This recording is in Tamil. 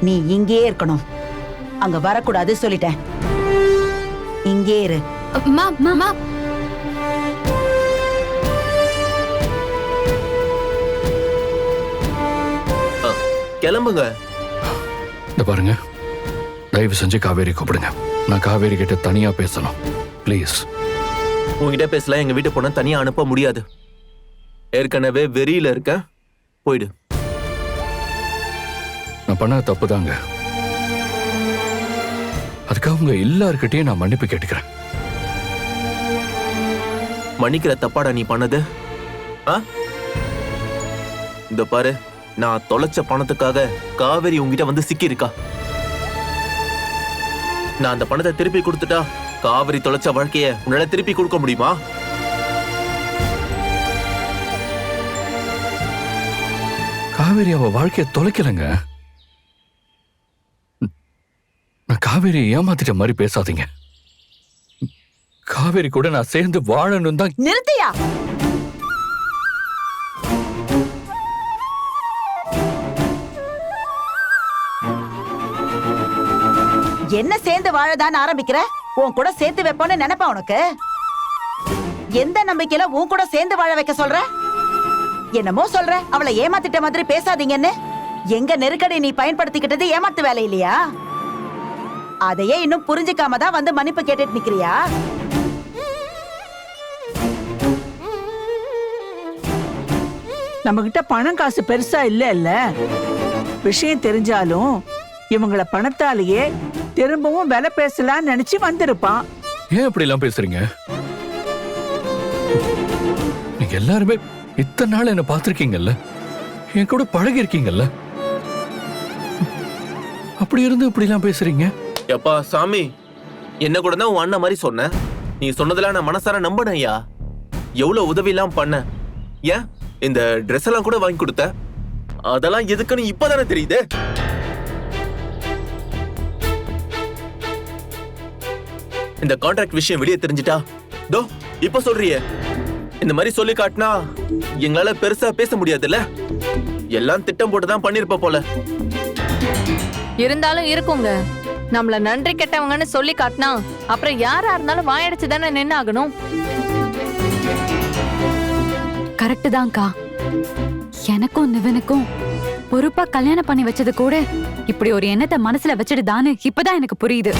நீ இங்கேயே இருக்கணும். அங்க வரக்கூடாது சொல்லிட்டேன். இங்கே இரு. கிளம்புங்க. இந்த பாருங்க. தயவு செஞ்சு காவேரி கூப்பிடுங்க. நான் காவேரி கிட்ட தனியா பேசணும். ப்ளீஸ் உங்ககிட்ட பேசலாம் எங்க வீட்டு பொண்ணை தனியா அனுப்ப முடியாது. ஏற்கனவே வெறியில இருக்கேன். போயிடு. நான் பண்ண தப்பு தாங்க அதுக்காக உங்க எல்லார்கிட்டயும் நான் மன்னிப்பு கேட்டுக்கிறேன். மன்னிக்கிற தப்பாடா நீ பண்ணது? ஆ? இந்த பாரு நான் தொலைச்ச பணத்துக்காக காவேரி உங்ககிட்ட வந்து சிக்கி இருக்கா நான் அந்த பணத்தை திருப்பி கொடுத்துட்டா காவேரி தொலைச்ச வாழ்க்கைய உன்னால திருப்பி கொடுக்க முடியுமா? காவேரி அவ வாழ்க்கைய தொலைக்கலங்க நான் காவேரி ஏமாத்திட்ட மாதிரி பேசாதீங்க. காவேரி கூட நான் சேர்ந்து வாழணும் தான். நிறுத்தியா? என்ன சேர்ந்து வாழதான்னு ஆரம்பிக்கிற? உன் கூட சேர்த்து வைப்போன்னு நினைப்பா உனக்கு? எந்த நம்பிக்கையில உன் கூட சேர்ந்து வாழ வைக்க சொல்ற? என்னமோ சொல்ற. அவளை ஏமாத்திட்ட மாதிரி பேசாதீங்கன்னு. எங்க நெருக்கடி நீ பயன்படுத்திக்கிட்டது ஏமாத்து வேலை இல்லையா? அதையே இன்னும் புரிஞ்சுக்காம தான் வந்து மன்னிப்பு கேட்டுட்டு நிக்கிறியா? நம்ம கிட்ட பணம் காசு பெருசா இல்ல இல்ல விஷயம் தெரிஞ்சாலும் இவங்கள பணத்தாலேயே திரும்பவும் விலை பேசலாம்னு நினைச்சு வந்திருப்பான். ஏன் இப்படி எல்லாம் பேசுறீங்க? நீங்க எல்லாருமே இத்தனை நாள் என்ன பார்த்திருக்கீங்கல்ல? என் கூட பழகி இருக்கீங்கல்ல அப்படி இருந்து இப்படி எல்லாம் பேசுறீங்க? எப்பா சாமி? என்ன கூட தான் உன் அண்ணன் மாதிரி சொன்னேன் நீ சொன்னதெல்லாம் நான் மனசார நம்பினேன் ஐயா. எவ்வளோ உதவி பண்ண? ஏன்? இந்த ட்ரெஸ் எல்லாம் கூட வாங்கி கொடுத்த? அதெல்லாம் எதுக்குன்னு இப்பதானே தெரியுது? இந்த கான்ட்ராக்ட் விஷயம் வெளியே தெரிஞ்சிட்டா? தோ இப்ப சொல்றியே. இந்த மாதிரி சொல்லி காட்டினா எங்களால பெருசா பேச முடியாதுல்ல? எல்லாம் திட்டம் போட்டு தான் பண்ணிருப்ப போல. இருந்தாலும் இருக்குங்க. நம்மள நன்றி கெட்டவங்கன்னு சொல்லி காட்டினா அப்புறம் யாரா இருந்தாலும் வாயடிச்சு தானே நின்று ஆகணும் கரெக்டு தான்க்கா. எனக்கும் நிவனுக்கும் பொறுப்பா கல்யாணம் பண்ணி வச்சது கூட இப்படி ஒரு எண்ணத்தை மனசுல வச்சுட்டு வச்சிடுதான்னு இப்பதான் எனக்கு புரியுது.